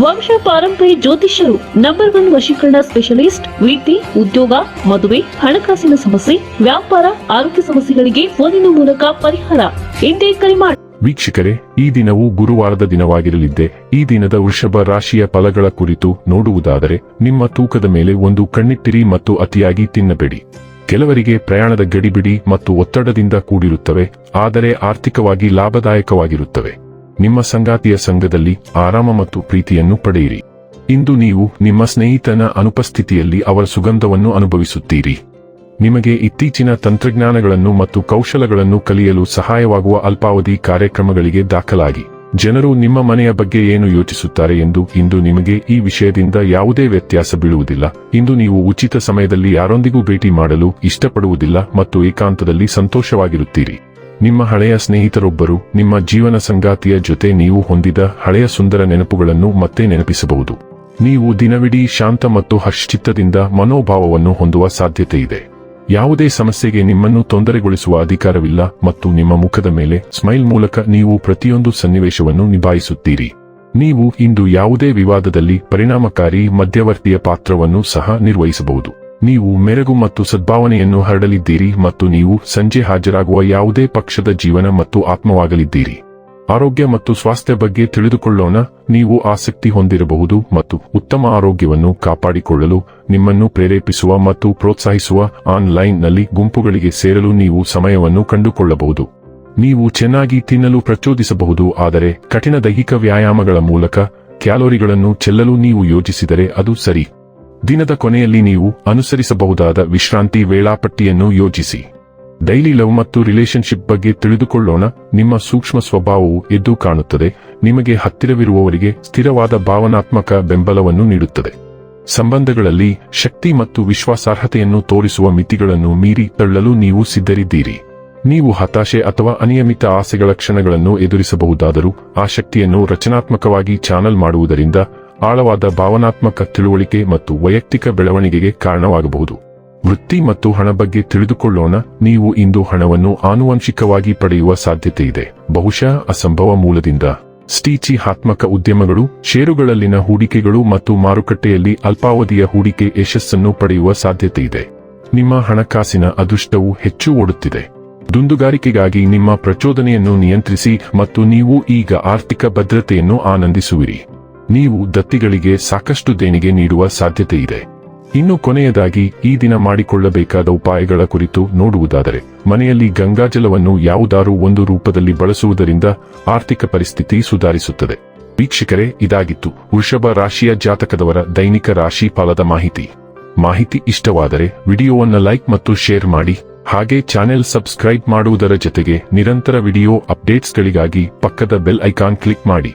ವಂಶ ಪಾರಂಪರ್ಯ ಜ್ಯೋತಿಷ್ಯರು ನಂಬರ್ ಒನ್ ವಶೀಕರಣ ಸ್ಪೆಷಲಿಸ್ಟ್ ವೀತಿ ಉದ್ಯೋಗ, ಮದುವೆ, ಹಣಕಾಸಿನ ಸಮಸ್ಯೆ, ವ್ಯಾಪಾರ, ಆರೋಗ್ಯ ಸಮಸ್ಯೆಗಳಿಗೆ ಫೋನಿನ ಮೂಲಕ ಪರಿಹಾರ. ಎಂದೇ ಕರೆ ಮಾಡಿ ವೀಕ್ಷಕರೇ, ಈ ದಿನವು ಗುರುವಾರದ ದಿನವಾಗಿರಲಿದ್ದೆ. ಈ ದಿನದ ವೃಷಭ ರಾಶಿಯ ಫಲಗಳ ಕುರಿತು ನೋಡುವುದಾದರೆ, ನಿಮ್ಮ ತೂಕದ ಮೇಲೆ ಒಂದು ಕಣ್ಣಿಟ್ಟಿರಿ ಮತ್ತು ಅತಿಯಾಗಿ ತಿನ್ನಬೇಡಿ. ಕೆಲವರಿಗೆ ಪ್ರಯಾಣದ ಗಡಿಬಿಡಿ ಮತ್ತು ಒತ್ತಡದಿಂದ ಕೂಡಿರುತ್ತವೆ, ಆದರೆ ಆರ್ಥಿಕವಾಗಿ ಲಾಭದಾಯಕವಾಗಿರುತ್ತವೆ. ನಿಮ್ಮ ಸಂಗಾತಿಯ ಸಂಘದಲ್ಲಿ ಆರಾಮ ಮತ್ತು ಪ್ರೀತಿಯನ್ನು ಪಡೆಯಿರಿ. ಇಂದು ನೀವು ನಿಮ್ಮ ಸ್ನೇಹಿತನ ಅನುಪಸ್ಥಿತಿಯಲ್ಲಿ ಅವರ ಸುಗಂಧವನ್ನು ಅನುಭವಿಸುತ್ತೀರಿ. ನಿಮಗೆ ಇತ್ತೀಚಿನ ತಂತ್ರಜ್ಞಾನಗಳನ್ನು ಮತ್ತು ಕೌಶಲಗಳನ್ನು ಕಲಿಯಲು ಸಹಾಯವಾಗುವ ಅಲ್ಪಾವಧಿ ಕಾರ್ಯಕ್ರಮಗಳಿಗೆ ದಾಖಲಾಗಿ. ಜನರು ನಿಮ್ಮ ಮನೆಯ ಬಗ್ಗೆ ಏನು ಯೋಚಿಸುತ್ತಾರೆ ಎಂದು ಇಂದು ನಿಮಗೆ ಈ ವಿಷಯದಿಂದ ಯಾವುದೇ ವ್ಯತ್ಯಾಸ ಬೀಳುವುದಿಲ್ಲ. ಇಂದು ನೀವು ಉಚಿತ ಸಮಯದಲ್ಲಿ ಯಾರೊಂದಿಗೂ ಭೇಟಿ ಮಾಡಲು ಇಷ್ಟಪಡುವುದಿಲ್ಲ ಮತ್ತು ಏಕಾಂತದಲ್ಲಿ ಸಂತೋಷವಾಗಿರುತ್ತೀರಿ. ನಿಮ್ಮ ಹಳೆಯ ಸ್ನೇಹಿತರೊಬ್ಬರು, ನಿಮ್ಮ ಜೀವನ ಸಂಗಾತಿಯ ಜೊತೆ ನೀವು ಹೊಂದಿದ ಹಳೆಯ ಸುಂದರ ನೆನಪುಗಳನ್ನು ಮತ್ತೆ ನೆನಪಿಸಬಹುದು. ನೀವು ದಿನವಿಡೀ ಶಾಂತ ಮತ್ತು ಹರ್ಷಚಿತ್ತದಿಂದ ಮನೋಭಾವವನ್ನು ಹೊಂದುವ ಸಾಧ್ಯತೆ ಇದೆ. ಯಾವುದೇ ಸಮಸ್ಯೆಗೆ ನಿಮ್ಮನ್ನು ತೊಂದರೆಗೊಳಿಸುವ ಅಧಿಕಾರವಿಲ್ಲ ಮತ್ತು ನಿಮ್ಮ ಮುಖದ ಮೇಲೆ ಸ್ಮೈಲ್ ಮೂಲಕ ನೀವು ಪ್ರತಿಯೊಂದು ಸನ್ನಿವೇಶವನ್ನು ನಿಭಾಯಿಸುತ್ತೀರಿ. ನೀವು ಇಂದು ಯಾವುದೇ ವಿವಾದದಲ್ಲಿ ಪರಿಣಾಮಕಾರಿ ಮಧ್ಯವರ್ತಿಯ ಪಾತ್ರವನ್ನು ಸಹ ನಿರ್ವಹಿಸಬಹುದು. ನೀವು ಮೆರಗು ಮತ್ತು ಸದ್ಭಾವನೆಯನ್ನು ಹರಡಲಿದ್ದೀರಿ ಮತ್ತು ನೀವು ಸಂಜೆ ಹಾಜರಾಗುವ ಯಾವುದೇ ಪಕ್ಷದ ಜೀವನ ಮತ್ತು ಆತ್ಮವಾಗಲಿದ್ದೀರಿ. ಆರೋಗ್ಯ ಮತ್ತು ಸ್ವಾಸ್ಥ್ಯ ಬಗ್ಗೆ ತಿಳಿದುಕೊಳ್ಳೋಣ, ನೀವು ಆಸಕ್ತಿ ಹೊಂದಿರಬಹುದು ಮತ್ತು ಉತ್ತಮ ಆರೋಗ್ಯವನ್ನು ಕಾಪಾಡಿಕೊಳ್ಳಲು ನಿಮ್ಮನ್ನು ಪ್ರೇರೇಪಿಸುವ ಮತ್ತು ಪ್ರೋತ್ಸಾಹಿಸುವ ಆನ್ಲೈನ್ನಲ್ಲಿ ಗುಂಪುಗಳಿಗೆ ಸೇರಲು ನೀವು ಸಮಯವನ್ನು ಕಂಡುಕೊಳ್ಳಬಹುದು. ನೀವು ಚೆನ್ನಾಗಿ ತಿನ್ನಲು ಪ್ರಚೋದಿಸಬಹುದು, ಆದರೆ ಕಠಿಣ ದೈಹಿಕ ವ್ಯಾಯಾಮಗಳ ಮೂಲಕ ಕ್ಯಾಲೋರಿಗಳನ್ನು ಚೆಲ್ಲಲು ನೀವು ಯೋಜಿಸಿದರೆ ಅದು ಸರಿ. ದಿನದ ಕೊನೆಯಲ್ಲಿ ನೀವು ಅನುಸರಿಸಬಹುದಾದ ವಿಶ್ರಾಂತಿ ವೇಳಾಪಟ್ಟಿಯನ್ನು ಯೋಜಿಸಿ ಡೈಲಿ ಲವ್ ಮತ್ತು ರಿಲೇಶನ್ಶಿಪ್ ಬಗ್ಗೆ ತಿಳಿದುಕೊಳ್ಳೋಣ. ನಿಮ್ಮ ಸೂಕ್ಷ್ಮ ಸ್ವಭಾವವು ಎದ್ದು ಕಾಣುತ್ತದೆ. ನಿಮಗೆ ಹತ್ತಿರವಿರುವವರಿಗೆ ಸ್ಥಿರವಾದ ಭಾವನಾತ್ಮಕ ಬೆಂಬಲವನ್ನು ನೀಡುತ್ತದೆ. ಸಂಬಂಧಗಳಲ್ಲಿ ಶಕ್ತಿ ಮತ್ತು ವಿಶ್ವಾಸಾರ್ಹತೆಯನ್ನು ತೋರಿಸುವ ಮಿತಿಗಳನ್ನು ಮೀರಿ ತಳ್ಳಲು ನೀವು ಸಿದ್ಧರಿದ್ದೀರಿ. ನೀವು ಹತಾಶೆ ಅಥವಾ ಅನಿಯಮಿತ ಆಸೆಗಳ ಕ್ಷಣಗಳನ್ನು ಎದುರಿಸಬಹುದಾದರೂ ಆ ಶಕ್ತಿಯನ್ನು ರಚನಾತ್ಮಕವಾಗಿ ಚಾನಲ್ ಮಾಡುವುದರಿಂದ ಆಳವಾದ ಭಾವನಾತ್ಮಕ ತಿಳುವಳಿಕೆ ಮತ್ತು ವೈಯಕ್ತಿಕ ಬೆಳವಣಿಗೆಗೆ ಕಾರಣವಾಗಬಹುದು. ವೃತ್ತಿ ಮತ್ತು ಹಣ ಬಗ್ಗೆ ತಿಳಿದುಕೊಳ್ಳೋಣ. ನೀವು ಇಂದು ಹಣವನ್ನು ಆನುವಂಶಿಕವಾಗಿ ಪಡೆಯುವ ಸಾಧ್ಯತೆ ಇದೆ. ಬಹುಶಃ ಅಸಂಭವ ಮೂಲದಿಂದ. ಸ್ಟೀಚಿಹಾತ್ಮಕ ಉದ್ಯಮಗಳು, ಷೇರುಗಳಲ್ಲಿನ ಹೂಡಿಕೆಗಳು ಮತ್ತು ಮಾರುಕಟ್ಟೆಯಲ್ಲಿ ಅಲ್ಪಾವಧಿಯ ಹೂಡಿಕೆ ಯಶಸ್ಸನ್ನು ಪಡೆಯುವ ಸಾಧ್ಯತೆ ಇದೆ. ನಿಮ್ಮ ಹಣಕಾಸಿನ ಅದೃಷ್ಟವು ಹೆಚ್ಚು ಓಡುತ್ತಿದೆ. ದುಂದುಗಾರಿಕೆಗಾಗಿ ನಿಮ್ಮ ಪ್ರಚೋದನೆಯನ್ನು ನಿಯಂತ್ರಿಸಿ ಮತ್ತು ನೀವು ಈಗ ಆರ್ಥಿಕ ಭದ್ರತೆಯನ್ನು ಆನಂದಿಸುವಿರಿ. ನೀವು ದತ್ತಿಗಳಿಗೆ ಸಾಕಷ್ಟು ದೇಣಿಗೆ ನೀಡುವ ಸಾಧ್ಯತೆ ಇದೆ ಇನ್ನು ಕೊನೆಯದಾಗಿ, ಈ ದಿನ ಮಾಡಿಕೊಳ್ಳಬೇಕಾದ ಉಪಾಯಗಳ ಕುರಿತು ನೋಡುವುದಾದರೆ, ಮನೆಯಲ್ಲಿ ಗಂಗಾಜಲವನ್ನು ಯಾವುದಾರೂ ಒಂದು ರೂಪದಲ್ಲಿ ಬಳಸುವುದರಿಂದ ಆರ್ಥಿಕ ಪರಿಸ್ಥಿತಿ ಸುಧಾರಿಸುತ್ತದೆ. ವೀಕ್ಷಕರೇ, ಇದಾಗಿತ್ತು ವೃಷಭ ರಾಶಿಯ ಜಾತಕದವರ ದೈನಿಕ ರಾಶಿ ಫಲದ ಮಾಹಿತಿ. ಮಾಹಿತಿ ಇಷ್ಟವಾದರೆ, ವಿಡಿಯೋವನ್ನು ಲೈಕ್ ಮತ್ತು ಶೇರ್ ಮಾಡಿ, ಹಾಗೆ ಚಾನೆಲ್ ಸಬ್ಸ್ಕ್ರೈಬ್ ಮಾಡುವುದರ ಜೊತೆಗೆ ನಿರಂತರ ವಿಡಿಯೋ ಅಪ್ಡೇಟ್ಸ್ಗಳಿಗಾಗಿ ಪಕ್ಕದ ಬೆಲ್ ಐಕಾನ್ ಕ್ಲಿಕ್ ಮಾಡಿ.